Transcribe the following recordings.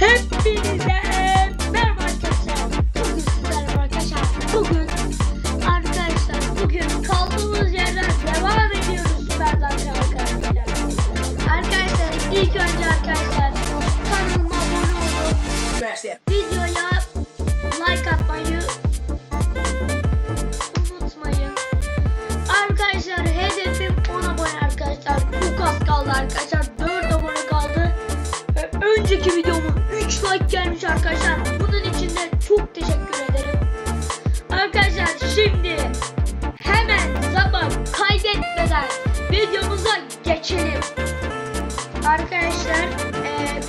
Happy Disaster! Çok teşekkür ederim. Arkadaşlar şimdi hemen zaman kaybetmeden videomuza geçelim. Arkadaşlar eee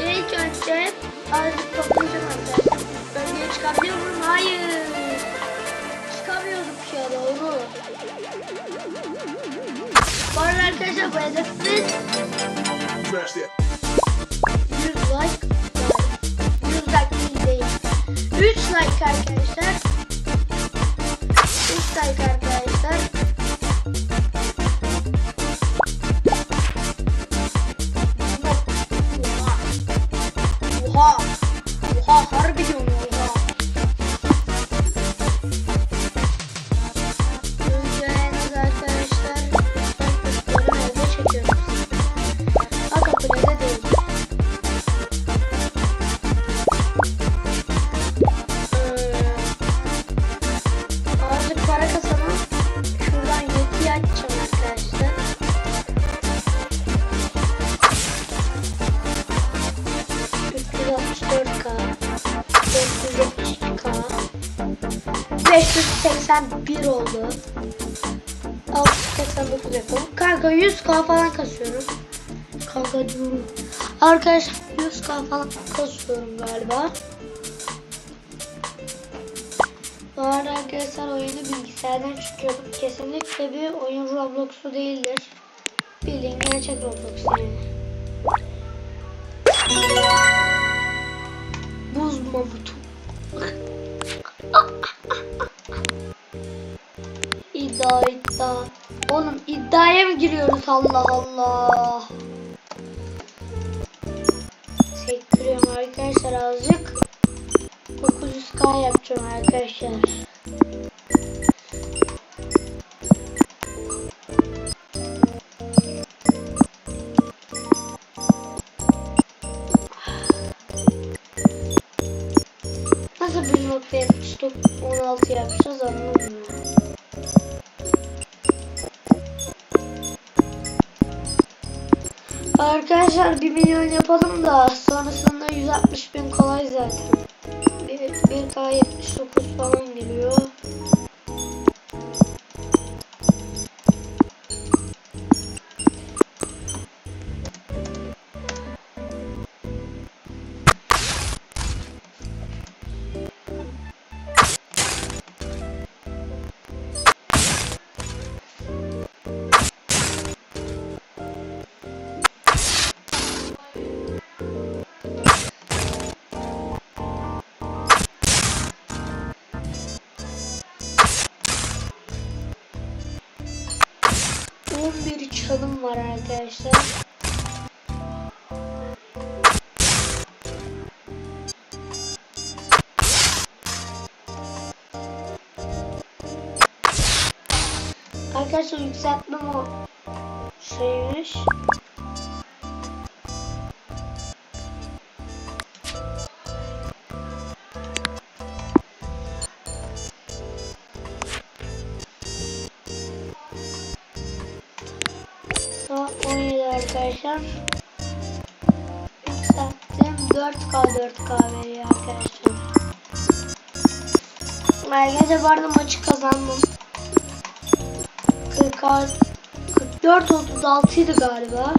ilk önce azıcık toplayacağım arkadaşlar. Bölgeye çıkabiliyor muyum? Hayır. Çıkamıyorduk ya doğru. Bu arada arkadaşlar bu hedefimiz like, subscribe. ...581 oldu. 689 yapalım. Kanka 100k falan kasıyorum. Kanka diyorum. Arkadaşlar 100k falan kasıyorum galiba. Bu arada arkadaşlar oyunu bilgisayardan çıkıyordum. Kesinlikle bir oyun Roblox'u değildir. Bildiğin gerçek Roblox yani. İddiaya mı giriyoruz Allah Allah. Sektiriyorum arkadaşlar azıcık. 900k yapacağım arkadaşlar. Nasıl 1.79 16 yapacağız anlamıyorum. Arkadaşlar 1 milyon yapalım da sonrasında 160 bin kolay zaten. 1, 1K 79 falan geliyor. Bir çalım var arkadaşlar. Arkadaşlar yükseltmem o şeymiş. Arkadaşlar. Yükselttim. 4K 4K veriyor arkadaşlar. Bu arada maçı kazandım. 40 44 36 idi galiba.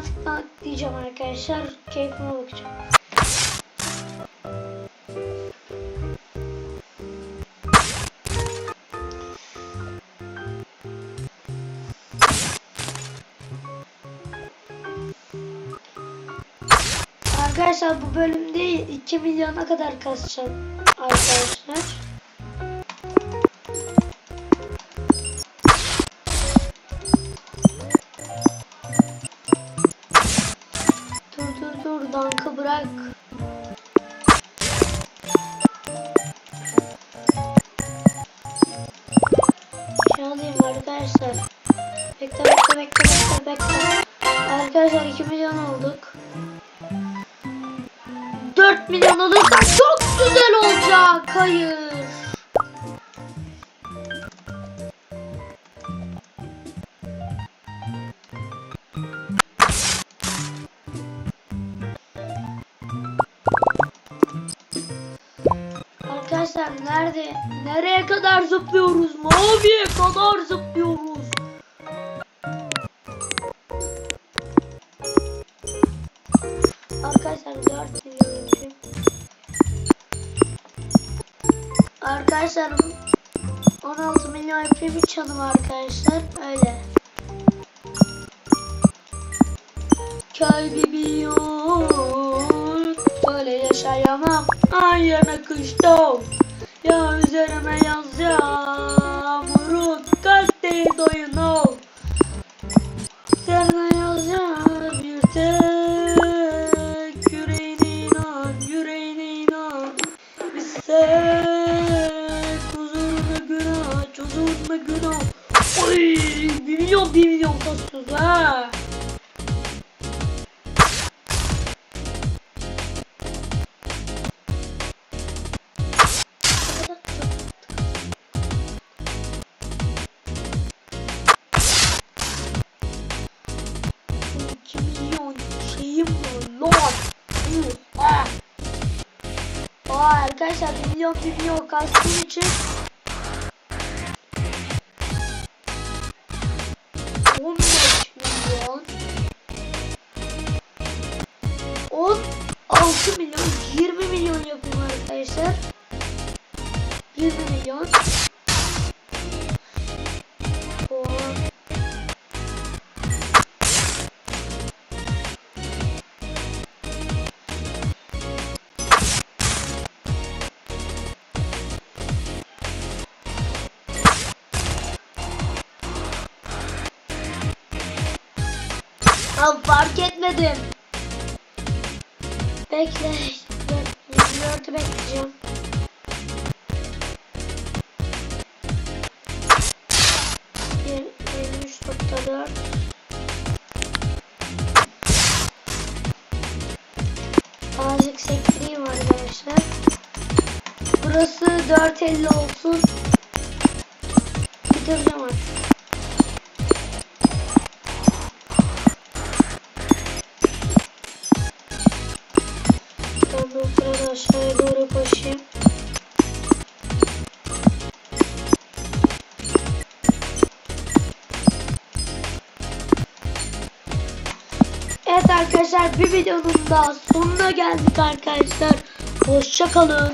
Otomatikman diyeceğim arkadaşlar. Keyfime bakacağım. Arkadaşlar bu bölümde 2 milyona kadar kasacağım arkadaşlar. Dur dur dankı bırak. Şey alayım arkadaşlar. Bekle bekle bekle bekle bekle. Arkadaşlar 2 milyon olduk. 4 milyon olursa çok güzel olacak. Hayır. Arkadaşlar nerede? Nereye kadar zıplıyoruz? Maviye kadar zıplıyoruz. Arkadaşlar 4 milyon. Arkadaşlar 16 milyon yapayım bir çalım arkadaşlar. Öyle. Kalbim yok. Böyle yaşayamam. Ayağına kıştım. Ya üzerime yaz yağmurun kalpte doyun ol. Üzerine yaz yağmur bir tek yüreğine inan, yüreğine inan. Bir tek huzuruna günah, huzuruna günah. Oy, bir milyon bir milyon kasıyoruz ha. Arkadaşlar milyon milyon kastığım için on beş milyon on altı milyon yirmi milyon yapayım arkadaşlar. Yirmi milyon. Abi fark etmedim. Bekle. 24'ü bekleyeceğim. 23.4 Azıcık sektireyim arkadaşlar. Burası 4.50 olsun. Bitireceğim artık. Arkadaşlar bir videonun daha sonuna geldik arkadaşlar. Hoşça kalın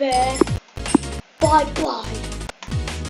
ve bay bay.